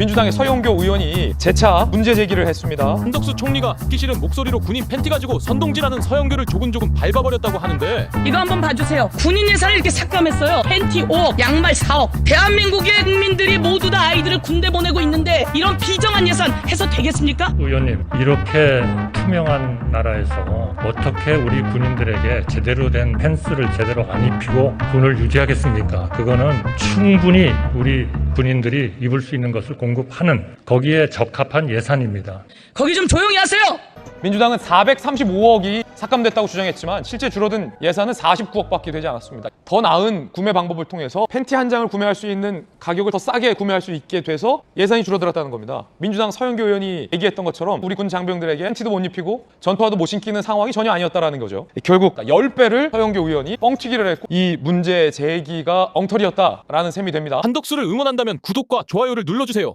민주당의 서영교 의원이 재차 문제 제기를 했습니다. 한덕수 총리가 듣기 싫은 목소리로 군인 팬티 가지고 선동질하는 서영교를 조근조근 밟아버렸다고 하는데 이거 한번 봐주세요. 군인 예산을 이렇게 삭감했어요. 팬티 5억, 양말 4억. 대한민국의 국민들이 모두 다 아이들을 군대 보내고 있는데 이런 비정한 예산 해서 되겠습니까? 의원님 이렇게 투명한 나라에서 어떻게 우리 군인들에게 제대로 된 펜스를 제대로 안 입히고 군을 유지하겠습니까? 그거는 충분히 우리 군인들이 입을 수 있는 것을 공급하는 거기에 적합한 예산입니다. 거기 좀 조용히 하세요. 민주당은 435억이 삭감됐다고 주장했지만 실제 줄어든 예산은 49억밖에 되지 않았습니다. 더 나은 구매 방법을 통해서 팬티 한 장을 구매할 수 있는 가격을 더 싸게 구매할 수 있게 돼서 예산이 줄어들었다는 겁니다. 민주당 서영교 의원이 얘기했던 것처럼 우리 군 장병들에게 팬티도 못 입히고 전투화도 못 신기는 상황이 전혀 아니었다라는 거죠. 결국 10배를 서영교 의원이 뻥튀기를 했고 이 문제 제기가 엉터리였다라는 셈이 됩니다. 한덕수를 응원한다면 구독과 좋아요를 눌러주세요.